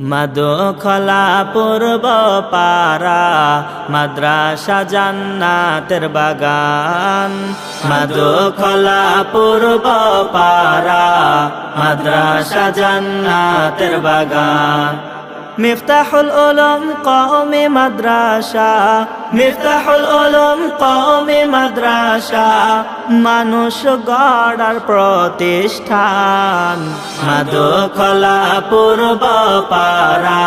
মধু খোলা পূর্ব পারা মাদ্রাসা জান্নাতের বাগান। মধু খোলা পূর্ব পারা মাদ্রাসা জান্নাতের বাগান। মিফতাহুল উলুম কমে মাদ্রাসা মিফতাহুল উলুম কমে মাদ্রাসা মানুষ গড়ার প্রতিষ্ঠান। মাদখলা পূর্ব পারা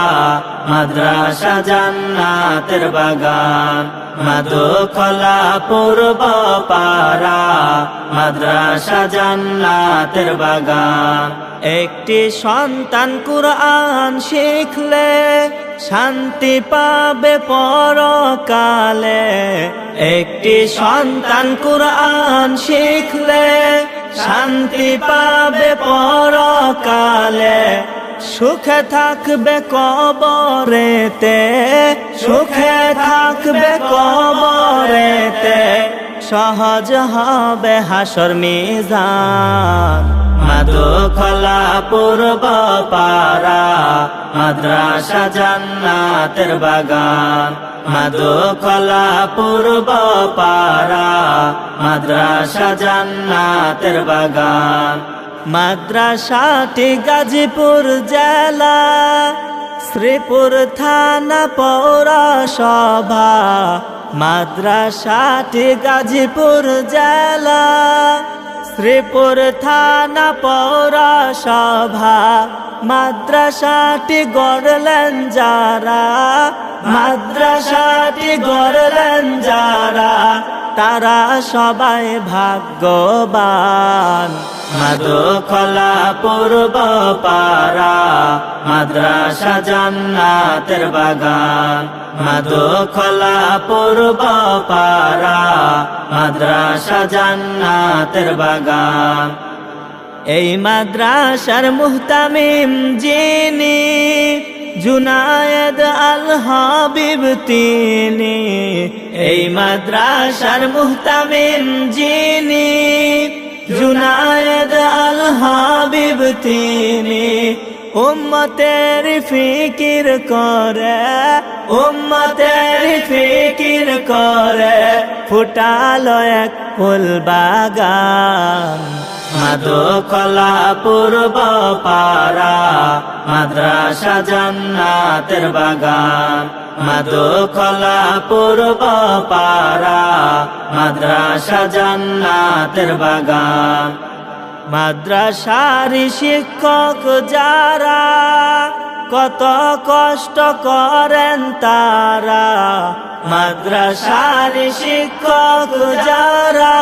মাদ্রাসা জান্নাতের বাগান মাদু খোলা পূর্ব পারা মাদ্রাসা জান্নাতের বাগান। একটি সন্তান কুরআন শিখলে শান্তি পাবে পরকালে। একটি সন্তান কুরআন শিখলে শান্তি পাবে পরকালে। সুখে থাকবে কবরেতে, সুখে থাকবে কবরেতে, সহজ হবে হাসর মিজান। মাদু খোলা পূর্ব পারা মাদ্রাসা জান্নাতের বাগান। মাদু খোলা পূর্ব পারা মাদ্রাসা জান্নাতের বাগান। মাদ্রাসাটি গাজীপুর জেলা, শ্রীপুর থানা পৌরসভা। মাদ্রাসাটি গাজীপুর জেলা, শ্রীপুর থানা পৌরসভা। মাদ্রাসাটি গড়লেন যারা, মাদ্রাসাটি গড়লেন যারা। তারা সবাই ভাগ্যবান। মাদু খোলা পূর্ব পারা মাদ্রাসা জান্নাতের বাগান। মাদু খোলা পূর্ব পারা মাদ্রাসা জান্নাতের বাগান। এই মাদ্রাসার মুহতামিম যিনি জুনায়েদ আল হাবিব তিনি, এই মাদ্রাসার মুহতামিম যিনি। জুনায়েদ আল হাবিব তিনি, উম্মতের ফিকির করে, উম্মতের ফিকির করে, ফুটালো এক ফুল বাগান মাদু কলা পূর্ব পারা মাদ্রাসা জান্নাতের বাগান। মাদু কলা পূর্ব পারা মাদ্রাসা জান্নাতের বাগান। মাদ্রাসার শিক্ষক যারা কত কষ্ট করেন তারা, মাদ্রাসার শিক্ষক যারা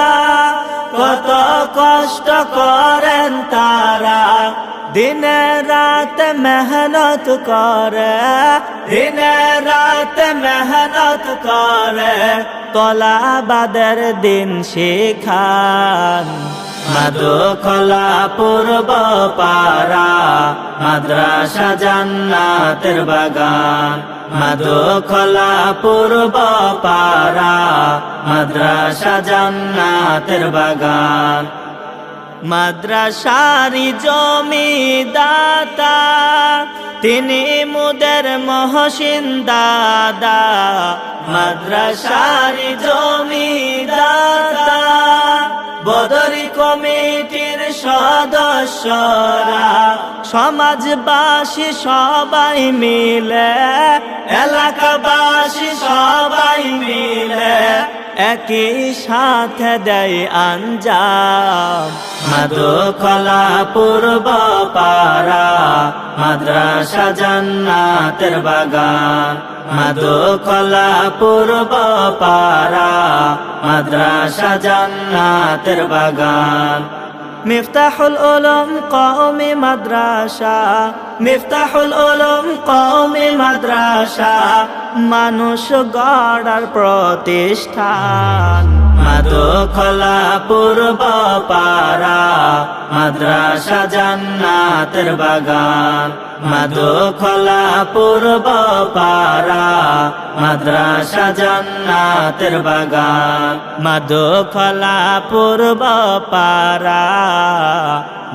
কত কষ্ট করেন তারা। দিন রাত মেহনত করে, দিন রাত মেহনত করে তলা বাদের দিন শেখান। মাদু কলা পূর্ব পারা মাদ্রাসা জান্নাতের বাগান মাদু খোলা পূর্ব পারা মাদ্রাসা জান্নাতের বাগান। মাদ্রাসারি জমিদাতা, তিনি মুদের মহসিন দাদা। মাদ্রাসারি জমিদাতা, বদরি কমিটির সদস্যরা। সমাজবাসী সবাই মিলে, এলাকাবাসী সবাই মিলে, একই সাথে দেয় আঞ্জাম। মাদু খোলা পূর্ব পারা মাদ্রাসা জান্নাতের বাগান। মাদু খোলা পূর্ব পারা মাদ্রাসা জান্নাতের বাগান। মিফতাহুল উলুম কওমি মাদ্রাসা মিফতাহুল উলুম কওমি মাদ্রাসা মানুষ গড়ার প্রতিষ্ঠান। মাদু খোলা পূর্ব পারা মাদ্রাসা জান্নাতের বাগান। মাদু খোলা পূর্ব পারা মাদ্রাসা জান্নাতের বাগান। মাদু খোলা পূর্ব পারা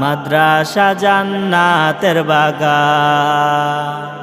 মাদ্রাসা জান্নাতের বাগান।